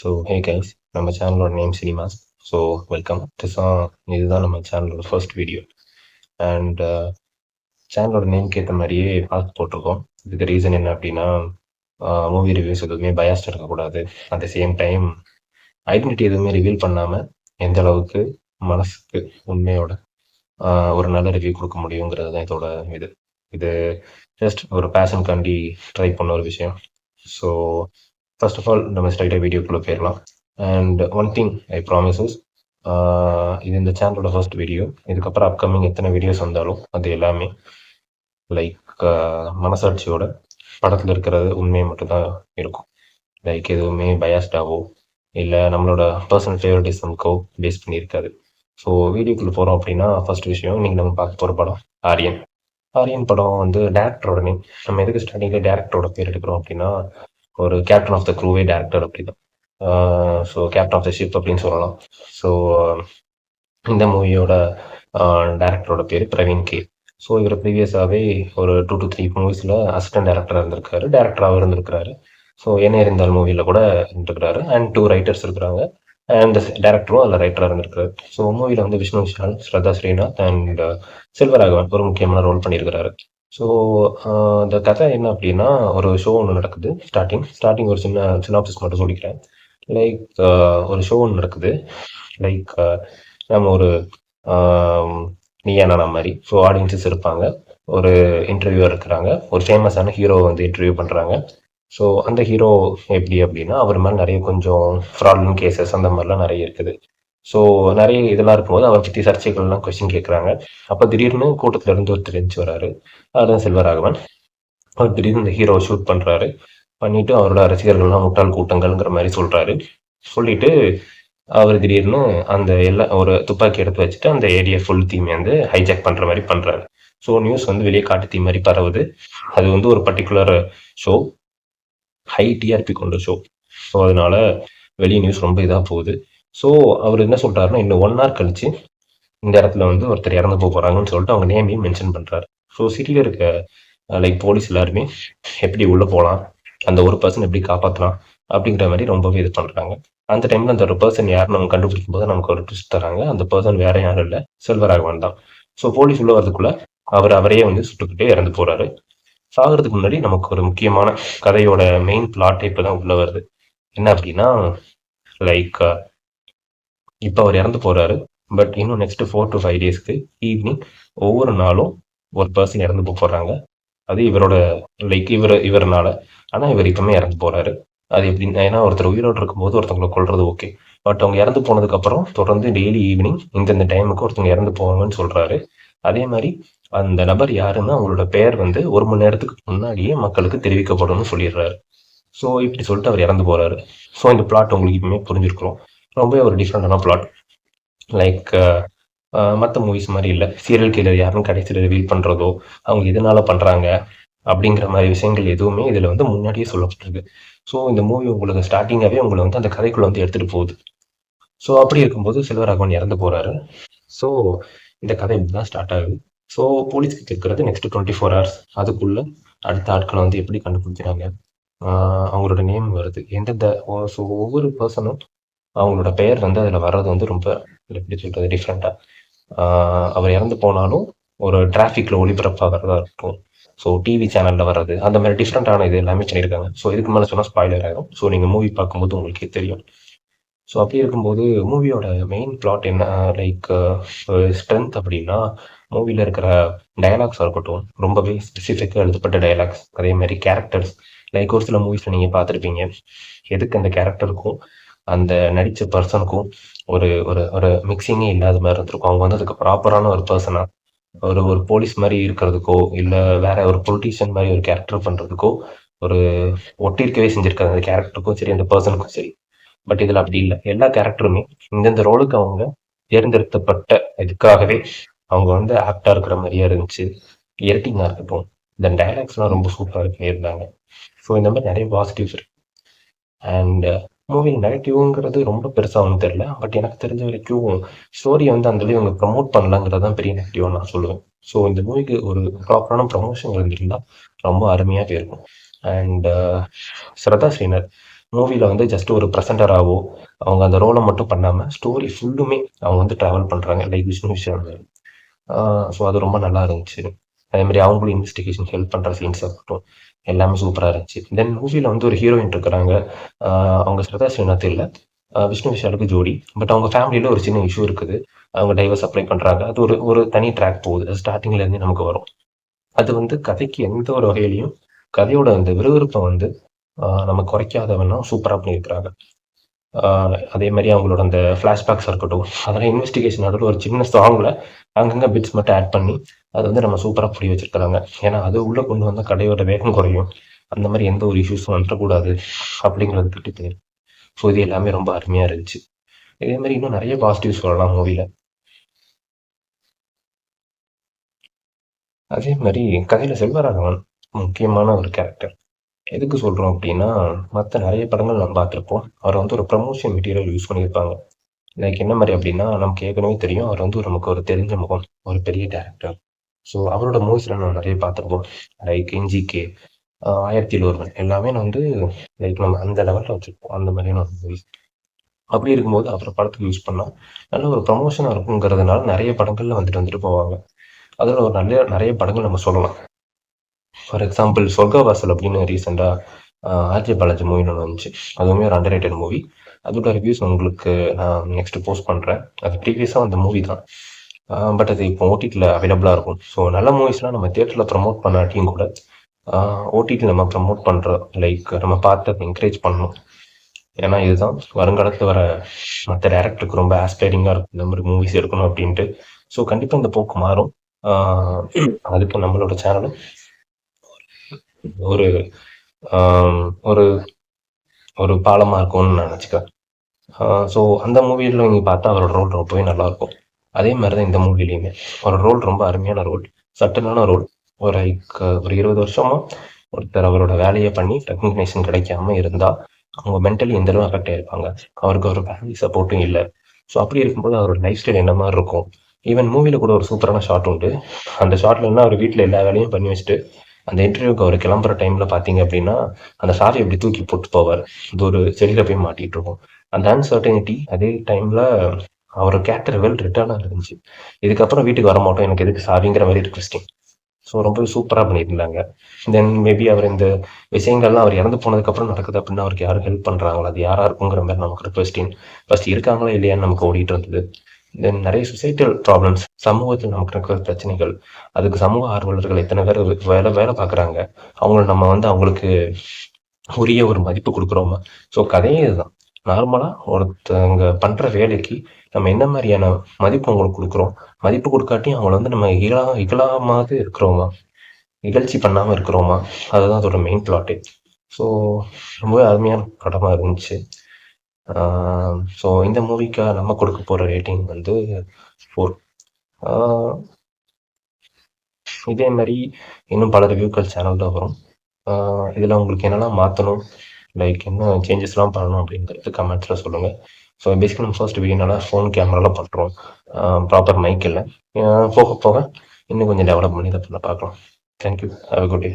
So ஹே guys நம்ம சேனலோட name cinemas so welcome திசான் இதுதான் நம்ம சேனலோட ஃபர்ஸ்ட் வீடியோ அண்ட் சேனலோட நேம்க்கு ஏற்ற மாதிரியே பார்த்து போட்டிருக்கோம். இதுக்கு ரீசன் என்ன அப்படின்னா uh, மூவி ரிவ்யூஸ் எதுவுமே பயாஸ்ட் இருக்கக்கூடாது. At the same time identity எதுவுமே ரிவீல் பண்ணாமல் எந்த அளவுக்கு மனசுக்கு உண்மையோட uh, ஒரு நல்ல ரிவ்யூ கொடுக்க முடியுங்கிறது தான் இதோட இது. இது ஜஸ்ட் ஒரு பேஷன் காண்டி ட்ரை பண்ண ஒரு விஷயம். ஸோ ஃபர்ஸ்ட் ஆஃப் ஆல் நம்ம ஸ்ட்ரைட்டாக வீடியோக்குள்ளே போயிடலாம். And one thing I promises இது இந்த சேனலோட ஃபர்ஸ்ட் வீடியோ இதுக்கப்புறம் அப்கமிங் எத்தனை வீடியோஸ் வந்தாலும் அது எல்லாமே லைக் uh, மனசாட்சியோட படத்தில் இருக்கிறது உண்மையை மட்டும்தான் இருக்கும். லைக் எதுவுமே பயாஸ்டாவோ இல்லை நம்மளோட பர்சனல் ஃபேவரட்டிசம்க்கோ பேஸ் பண்ணியிருக்காது. ஸோ வீடியோக்குள்ளே போகிறோம் அப்படின்னா ஃபர்ஸ்ட் விஷயம் இன்றைக்கி நம்ம பார்க்க போகிற படம் ஆரியன் ஆரியன் படம் வந்து டேரக்டரோட நேம் நம்ம எதுக்கு ஸ்டார்டிங்கில் டேரக்டரோட பேர் எடுக்கிறோம் அப்படின்னா ஒரு கேப்டன் ஆஃப் த க்ரூவே டேரக்டர் அப்படிதான். So captain of the ship அப்படின்னு சொல்லலாம். ஸோ இந்த மூவியோட டேரக்டரோட பேர் பிரவீன் கே. ஸோ இவர் ப்ரீவியஸாகவே ஒரு டூ டு த்ரீ மூவிஸில் அசிஸ்டன்ட் டேரக்டராக இருந்திருக்காரு டேரக்டராக இருந்திருக்காரு ஸோ என்ன இருந்தால் மூவியில் கூட இருந்திருக்கிறாரு. அண்ட் டூ ரைட்டர்ஸ் இருக்கிறாங்க. அண்ட் டேரக்டரும் அதில் ரைட்டராக இருந்திருக்காரு ஸோ மூவியில் வந்து விஷ்ணு விஷால் ஸ்ரத்தா ஸ்ரீநாத் அண்ட் செல்வராகவன் ஒரு முக்கியமான ரோல் பண்ணியிருக்கிறாரு. ஸோ uh, இந்த கதை என்ன அப்படின்னா ஒரு ஷோ ஒன்று நடக்குது ஸ்டார்டிங் ஸ்டார்டிங் ஒரு சின்ன சினாப்சிஸ் மட்டும் சொல்லிக்கிறேன். லைக் uh, ஒரு ஷோ ஒன்று நடக்குது. லைக் uh, நம்ம ஒரு um, நீ நானா மாதிரி. ஸோ ஆடியன்ஸஸ் இருப்பாங்க. ஒரு இன்டர்வியூவர் இருக்கிறாங்க. ஒரு ஃபேமஸான ஹீரோ வந்து இன்டர்வியூ பண்ணுறாங்க ஸோ அந்த ஹீரோ எப்படி அப்படின்னா அவர் மேலே நிறைய கொஞ்சம் ஃப்ராட்லன் கேசஸ் அந்த மாதிரிலாம் நிறைய இருக்குது. ஸோ நிறைய இதெல்லாம் இருக்கும்போது அவரை பற்றி சர்ச்சைகள்லாம் கொஸ்டின் கேட்குறாங்க அப்போ திடீர்னு கூட்டத்துல இருந்து ஒருத்தர் எழுந்து வராரு. அதுதான் செல்வராகவன். அவர் திடீர்னு இந்த ஹீரோவை ஷூட் பண்ணுறாரு பண்ணிட்டு அவரோட ரசிகர்கள்லாம் முட்டாள் கூட்டங்கள்ங்கிற மாதிரி சொல்றாரு. சொல்லிட்டு அவர் திடீர்னு அந்த எல்லா ஒரு துப்பாக்கி எடுத்து வச்சுட்டு அந்த ஏரியா ஃபுல் தீமை வந்து ஹைஜாக் பண்ற மாதிரி பண்றாரு. ஸோ நியூஸ் வந்து வெளியே காட்டு தீ மாதிரி பரவுது. அது வந்து ஒரு பர்டிகுலர் ஷோ ஹை டிஆர்பி கொண்ட ஷோ ஸோ அதனால வெளியே நியூஸ் ரொம்ப இதாக போகுது. ஸோ அவர் என்ன சொல்கிறாருன்னா இன்னும் ஒன் ஹவர் கழிச்சு இந்த இடத்துல வந்து ஒருத்தர் இறந்து போக போகிறாங்கன்னு சொல்லிட்டு அவங்க நேமையும் மென்ஷன் பண்ணுறாரு ஸோ சிட்டியில் இருக்க லைக் போலீஸ் எல்லாருமே எப்படி உள்ளே போகலாம் அந்த ஒரு பர்சன் எப்படி காப்பாற்றலாம் அப்படிங்கிற மாதிரி ரொம்பவே இது பண்ணுறாங்க அந்த டைமில் அந்த ஒரு பர்சன் யாருன்னு நம்ம கண்டுபிடிக்கும் போது நமக்கு ஒரு ட்விஸ்ட் தராங்க. அந்த பர்சன் வேற யாரும் இல்லை. செல்வராகவன் தான். ஸோ போலீஸ் உள்ள வரதுக்குள்ள அவர் அவரையே வந்து சுட்டுக்கிட்டே இறந்து போகிறாரு சாகிறதுக்கு முன்னாடி நமக்கு ஒரு முக்கியமான கதையோட மெயின் பிளாட் இப்பதான் உள்ள வருது. என்ன அப்படின்னா லைக் இப்போ அவர் இறந்து போறாரு. பட் இன்னும் நெக்ஸ்ட் ஃபோர் டு ஃபைவ் டேஸ்க்கு ஈவினிங் ஒவ்வொரு நாளும் ஒரு பர்சன் இறந்து போக போறாங்க. அது இவரோட லைக் இவர் இவரனால. ஆனால் இவர் இப்பவுமே இறந்து போறாரு. அது எப்படின்னா ஏன்னா ஒருத்தர் உயிரோடு இருக்கும்போது ஒருத்தவங்களை கொள்றது ஓகே பட் அவங்க இறந்து போனதுக்கப்புறம் தொடர்ந்து டெய்லி ஈவினிங் இந்தந்த டைமுக்கு ஒருத்தவங்க இறந்து போவாங்கன்னு சொல்றாரு. அதே மாதிரி அந்த நபர் யாருன்னா அவங்களோட பெயர் வந்து ஒரு மணி நேரத்துக்கு முன்னாடியே மக்களுக்கு தெரிவிக்கப்படும்னு சொல்லிடுறாரு. ஸோ இப்படி சொல்லிட்டு அவர் இறந்து போறாரு. ஸோ இந்த பிளாட் உங்களுக்கு இப்பவுமே புரிஞ்சிருக்கிறோம் ரொம்பவே ஒரு டிஃப்ரெண்டான பிளாட் லைக் மற்ற மூவிஸ் மாதிரி இல்லை. சீரியல் கில்லர் யாருன்னு கடைசியில் ரிவீல் பண்ணுறதோ அவங்க எதனால பண்ணுறாங்க அப்படிங்கிற மாதிரி விஷயங்கள் எதுவுமே இதில் வந்து முன்னாடியே சொல்லப்பட்டிருக்கு. ஸோ இந்த மூவி உங்களுக்கு ஸ்டார்டிங்காகவே உங்களை வந்து அந்த கதைக்குள்ளே வந்து எடுத்துகிட்டு போகுது. ஸோ அப்படி இருக்கும்போது செல்வராகவன் இறந்து போகிறாரு ஸோ இந்த கதை தான் ஸ்டார்ட் ஆகுது. ஸோ போலீஸ்க்கு கேட்குறது நெக்ஸ்ட் டுவெண்ட்டி ஃபோர் ஹவர்ஸ் அதுக்குள்ள அடுத்த ஆட்களை வந்து எப்படி கண்டுபிடிக்கிறாங்க? அவங்களோட நேம் வருது. எந்தெந்த ஸோ ஒவ்வொரு பர்சனும் அவங்களோட பெயர் வந்து அதில் வர்றது வந்து ரொம்ப எப்படி சொல்கிறது டிஃப்ரெண்ட்டாக அவர் இறந்து போனாலும் ஒரு டிராஃபிக்கில் ஒளிபரப்பாகிறதா இருக்கும். ஸோ டிவி சேனலில் வர்றது அந்த மாதிரி டிஃப்ரெண்ட்டான இது எல்லாமே சொல்லியிருக்காங்க ஸோ இதுக்கு மேலே சொன்னால் ஸ்பாய்லர் ஆகிடும் ஸோ நீங்கள் மூவி பார்க்கும்போது உங்களுக்கே தெரியும். ஸோ அப்படி இருக்கும்போது மூவியோட மெயின் பிளாட் என்ன லைக் ஸ்ட்ரென்த் அப்படின்னா மூவியில் இருக்கிற டயலாக்ஸாக இருக்கட்டும் ரொம்பவே ஸ்பெசிஃபிக்காக எழுதப்பட்ட டயலாக்ஸ் அதே மாதிரி கேரக்டர்ஸ் லைக் ஒரு சில மூவிஸில் நீங்கள் பார்த்துருப்பீங்க. எதுக்கு அந்த கேரக்டருக்கும் அந்த நடித்த பர்சனுக்கும் ஒரு ஒரு ஒரு மிக்சிங்கே இல்லாத மாதிரி இருந்திருக்கும். அவங்க வந்து அதுக்கு ப்ராப்பரான ஒரு பர்சனாக ஒரு ஒரு போலீஸ் மாதிரி இருக்கிறதுக்கோ இல்லை வேற ஒரு பொலிட்டீஷியன் மாதிரி ஒரு கேரக்டர் பண்ணுறதுக்கோ ஒரு ஒட்டியிருக்கவே செஞ்சிருக்காங்க. அந்த கேரக்டருக்கும் சரி அந்த பர்சனுக்கும் சரி. பட் இதில் அப்படி இல்லை. எல்லா கேரக்டருமே இந்தந்த ரோலுக்கு அவங்க தேர்ந்தெடுத்தப்பட்ட இதுக்காகவே அவங்க வந்து ஆக்டா இருக்கிற மாதிரியே இருந்துச்சு. எடிட்டிங்காக இருக்கட்டும். இந்த டைலாக்ஸ்லாம் ரொம்ப சூப்பராக பண்ணியிருந்தாங்க ஸோ இந்த மாதிரி நிறைய பாசிட்டிவ்ஸ் இருக்கு. அண்ட் மூவி நெகட்டிவ்ங்கிறது ரொம்ப பெருசாக ஒன்றும் தெரியல. பட் எனக்கு தெரிஞ்ச வரைக்கும் ஸ்டோரியை வந்து அந்த இவங்க ப்ரமோட் பண்ணலாங்கிறது தான் பெரிய நெகட்டிவாக நான் சொல்லுவேன். ஸோ இந்த மூவிக்கு ஒரு ப்ராப்பரான ப்ரமோஷன் இருந்திருந்தால் ரொம்ப அருமையாக இருக்கும் அண்ட் ஸ்ரதா ஸ்ரீனர் மூவியில் வந்து ஜஸ்ட் ஒரு ப்ரெசென்டராகவோ அவங்க அந்த ரோலை மட்டும் பண்ணாமல் ஸ்டோரி ஃபுல்லுமே அவங்க வந்து ட்ராவல் பண்ணுறாங்க லைக் விஷ்ணு விஷயம் ஸோ அது ரொம்ப நல்லா இருந்துச்சு. அதே மாதிரி அவங்களும் இன்வெஸ்டிகேஷன் ஹெல்ப் பண்ணுற சீன்ஸ் இருக்கட்டும் எல்லாமே சூப்பராக இருந்துச்சு. தென் மூவியில் வந்து ஒரு ஹீரோயின் இருக்கிறாங்க அவங்க ஸ்ரதா ஸ்ரீநாத் இல்லை. விஷ்ணு விஷாலுக்கு ஜோடி. பட் அவங்க ஃபேமிலியில் ஒரு சின்ன இஷ்யூ இருக்குது. அவங்க டைவர்ஸ் அப்ளை பண்ணுறாங்க அது ஒரு ஒரு தனி ட்ராக் போகுது. ஸ்டார்டிங்லேருந்து நமக்கு வரும். அது வந்து கதைக்கு எந்த ஒரு வகையிலையும் கதையோட அந்த விறுவிறுப்பை வந்து நம்ம குறைக்காதவன்னா சூப்பராக பண்ணியிருக்கிறாங்க. அதே மாதிரி அவங்களோட அந்த ஃப்ளாஷ்பேக்ஸ் இருக்கட்டும் அதெல்லாம் இன்வெஸ்டிகேஷன் நடுவில் ஒரு சின்ன சாங்கில் அங்கங்கே பிட்ஸ் மட்டும் ஆட் பண்ணி அது வந்து நம்ம சூப்பராக புரிய வச்சிருக்கிறாங்க. ஏன்னா அது உள்ளே கொண்டு வந்தால் கடையோட வேகம் குறையும். அந்த மாதிரி எந்த ஒரு இஷ்யூஸும் வந்துடக்கூடாது அப்படிங்கிறது திட்டு ஸோ இது எல்லாமே ரொம்ப அருமையாக இருந்துச்சு. இதே மாதிரி இன்னும் நிறைய பாசிட்டிவ் சொல்லலாம் மூவியில் அதே மாதிரி கதையில் செல்வராகவன் முக்கியமான ஒரு கேரக்டர் எதுக்கு சொல்கிறோம் அப்படின்னா மற்ற நிறைய படங்கள் நம்ம பார்த்துருப்போம். அவர் வந்து ஒரு ப்ரமோஷன் மெட்டீரியல் யூஸ் பண்ணியிருப்பாங்க. லைக் என்ன மாதிரி அப்படின்னா நமக்கு ஏற்கனவே தெரியும். அவர் வந்து நமக்கு ஒரு தெரிஞ்ச முகம் ஒரு பெரிய டேரக்டர் ஸோ அவரோட மூவிஸ்ல நம்ம நிறைய பார்த்துருப்போம். லைக் என்ஜிகே ஆயிரத்தி ஒருவன் எல்லாமே நான் வந்து லைக் நம்ம அந்த லெவலில் வச்சுருப்போம். அந்த மாதிரியான ஒரு மூவிஸ் அப்படி இருக்கும்போது அப்புறம் படத்துக்கு யூஸ் பண்ணால் நல்ல ஒரு ப்ரமோஷனாக இருக்குங்கிறதுனால நிறைய படங்களில் வந்துட்டு வந்துட்டு போவாங்க. அதில் ஒரு நல்ல நிறைய படங்கள் நம்ம சொல்லலாம். ஃபார் எக்ஸாம்பிள் சொர்க்கவாசல் அப்படின்னு ரீசெண்டாக ஆர்ஜே பாலாஜி மூவி ஒன்று வந்துச்சு. அதுவுமே ஒரு அண்டர் ரேட்டட் மூவி அதோட ரிவ்யூஸ் உங்களுக்கு நான் நெக்ஸ்ட் போஸ்ட் பண்ணுறேன் அது ப்ரீவியஸாக அந்த மூவி தான். பட் அது இப்போ ஓடிடியில் அவைலபிளாக இருக்கும். ஸோ நல்ல மூவிஸ்லாம் நம்ம தேட்டரில் ப்ரமோட் பண்ணாட்டியும் கூட ஓடிடி நம்ம ப்ரமோட் பண்ணுறோம் லைக் நம்ம பார்த்து அதை என்கரேஜ் பண்ணணும். ஏன்னா இதுதான் வருங்காலத்தில் வர மற்ற டேரக்டருக்கு ரொம்ப ஆஸ்பைரிங்காக இருக்கும். இந்த மாதிரி மூவிஸ் எடுக்கணும் அப்படின்ட்டு. ஸோ கண்டிப்பாக இந்த போக்கு மாறும். அதுக்கு நம்மளோட சேனலும் ஒரு ஒரு ஒரு பாலமாக இருக்கும்னு நான் நினச்சிக்கிறேன். ஸோ அந்த மூவியில் நீங்கள் பார்த்தா அவரோட ரோல் ரொம்பவே நல்லாயிருக்கும் அதே மாதிரி தான் இந்த மூவிலையுமே ஒரு ரோல் ரொம்ப அருமையான ரோல் சட்டனான ரோல் ஒரு லைக் ஒரு இருபது வருஷமா ஒருத்தர் அவரோட வேலையை பண்ணி ரெக்கக்னேஷன் கிடைக்காம இருந்தால் அவங்க மென்டலி எந்த அளவு அஃபெக்ட் ஆயிருப்பாங்க? அவருக்கு ஒரு ஃபேமிலி சப்போர்ட்டும் இல்லை. ஸோ அப்படி இருக்கும்போது அவரோட லைஃப் ஸ்டைல் என்ன மாதிரி இருக்கும்? ஈவன் மூவியில் கூட ஒரு சூப்பரான ஷாட் உண்டு. அந்த ஷாட்ல என்ன அவர் வீட்டில் எல்லா வேலையும் பண்ணி வச்சுட்டு அந்த இன்டர்வியூக்கு அவர் கிளம்புற டைம்ல பாத்தீங்க அப்படின்னா அந்த சாரி எப்படி தூக்கி போட்டு போவார். இது ஒரு செடியில போய் மாட்டிட்டு இருக்கும். அந்த அன்சர்டனிட்டி அதே டைம்ல அவர் கேரக்டர் வெல் ரிட்டர்னாக இருந்துச்சு. இதுக்கப்புறம் வீட்டுக்கு வர மாட்டோம். எனக்கு எதுக்கு சாவிங்கிற மாதிரி ரிக்வெஸ்டிங் ஸோ ரொம்ப சூப்பராக பண்ணியிருந்தாங்க. தென் மேபி அவர் இந்த விஷயங்கள்லாம் அவர் இறந்து போனதுக்கப்புறம் நடக்குது அப்படின்னா அவருக்கு யாரும் ஹெல்ப் பண்ணுறாங்களா அது யாராக இருக்குங்கிற மாதிரி நமக்கு ஒரு கொஸ்டின் ஃபர்ஸ்ட் இருக்காங்களா இல்லையான்னு நமக்கு ஓடிட்டு இருந்தது. தென் நிறைய சொசைட்டல் ப்ராப்ளம்ஸ் சமூகத்தில் நமக்கு இருக்கிற பிரச்சனைகள் அதுக்கு சமூக ஆர்வலர்கள் எத்தனை பேர் வேலை வேலை பார்க்குறாங்க. அவங்கள நம்ம வந்து அவங்களுக்கு உரிய ஒரு மதிப்பு கொடுக்குறோமா? ஸோ கதையே இதுதான். நார்மலாக ஒருத்தவங்க பண்ணுற வேலைக்கு நம்ம என்ன மாதிரியான மதிப்பு அவங்களுக்கு கொடுக்குறோம்? மதிப்பு கொடுக்காட்டியும் அவங்கள வந்து நம்ம இகழா இகழாமாவது இருக்கிறோமா? நிகழ்ச்சி பண்ணாமல் இருக்கிறோமா? அதுதான் அதோட மெயின் பிளாட்டே ஸோ ரொம்பவே அருமையான படமாக இருந்துச்சு. ஸோ இந்த மூவிக்கு நம்ம கொடுக்க போகிற ரேட்டிங் வந்து ஃபோர் இதே மாதிரி இன்னும் பல ரிவ்யூக்கள் தான் வரும். இதில் உங்களுக்கு என்னெல்லாம் மாற்றணும் லைக் என்ன சேஞ்சஸ்லாம் பண்ணணும் அப்படின்றது கமெண்ட்ஸில் சொல்லுங்கள் ஸோ பேசிக்கலி நம்ம ஃபர்ஸ்ட் வீடியோனால ஃபோன் கேமராலாம் பண்ணுறோம் ப்ராப்பர் மைக் இல்லை. போக போக இன்னும் கொஞ்சம் டெவலப் பண்ணி இதை பண்ண பார்க்கலாம் தேங்க்யூ ஹாவ் குட் டே